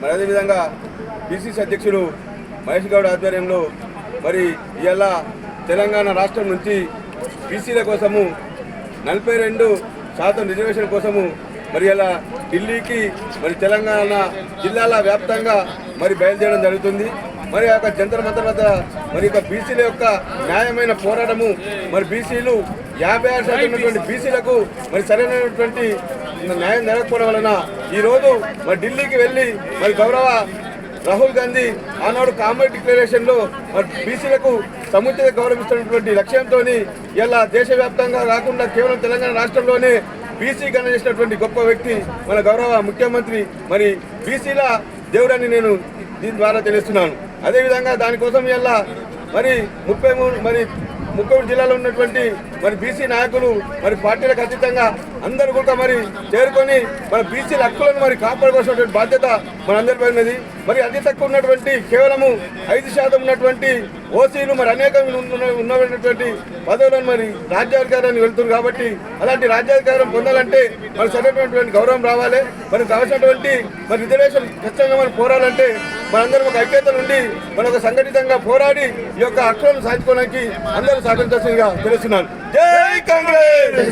మరి అదేవిధంగా పిసిసి అధ్యక్షుడు మహేష్ గౌడ్ ఆధ్వర్యంలో మరి ఇవాళ తెలంగాణ రాష్ట్రం నుంచి బీసీల కోసము నలభై రెండు శాతం రిజర్వేషన్ కోసము మరి ఇలా ఢిల్లీకి మరి తెలంగాణ జిల్లాల వ్యాప్తంగా మరి బయలుదేరడం జరుగుతుంది. మరి ఆ యొక్క జంతర్ మంతర్ వద్ద మరి యొక్క బీసీల యొక్క న్యాయమైన పోరాటము మరి బీసీలు యాభై ఆరు శాతం ఉన్నటువంటి బీసీలకు మరి సరైనటువంటి న్యాయం జరగకపోవడం వలన ఈరోజు మరి ఢిల్లీకి వెళ్ళి మరి గౌరవ రాహుల్ గాంధీ ఆనాడు కామన్ డిక్లరేషన్లో మరి బీసీలకు సముచిత గౌరవిస్తున్నటువంటి లక్ష్యంతో ఇలా దేశవ్యాప్తంగా రాకుండా కేవలం తెలంగాణ రాష్ట్రంలోనే బీసీ గణ చేసినటువంటి గొప్ప వ్యక్తి మన గౌరవ ముఖ్యమంత్రి మరి బీసీల దేవుడని నేను దీని ద్వారా తెలుస్తున్నాను. అదేవిధంగా దానికోసం ఇలా మరి ముప్పై మూడు మరి ముప్పై జిల్లాలో ఉన్నటువంటి మరి బీసీ నాయకులు మరి పార్టీలకు అతీతంగా అందరూ కూడా మరి చేరుకొని మన బీసీల హక్కులను మరి కాపాడుకోవాల్సినటువంటి బాధ్యత మనందరిపై ఉన్నది. మరి అతి తక్కువ ఉన్నటువంటి కేవలము ఐదు శాతం ఉన్నటువంటి ఓసీలు మరి అనేక ఉన్న- ఉన్నటువంటి పదవులను మరి రాజ్యాధికారాన్ని వెళ్తున్నారు కాబట్టి అలాంటి రాజ్యాధికారం పొందాలంటే మరి సరైనటువంటి గౌరవం రావాలి. మరి కావాల్సినటువంటి మరి రిజర్వేషన్ ఖచ్చితంగా మనం పోరాలంటే మనందరం ఒక ఐక్యత నుండి మన ఒక సంఘటితంగా పోరాడి ఈ యొక్క హక్కులను సాధించుకోవడానికి అందరూ సహకరించాల్సిందిగా తెలుస్తున్నాను. జై కాంగ్రెస్!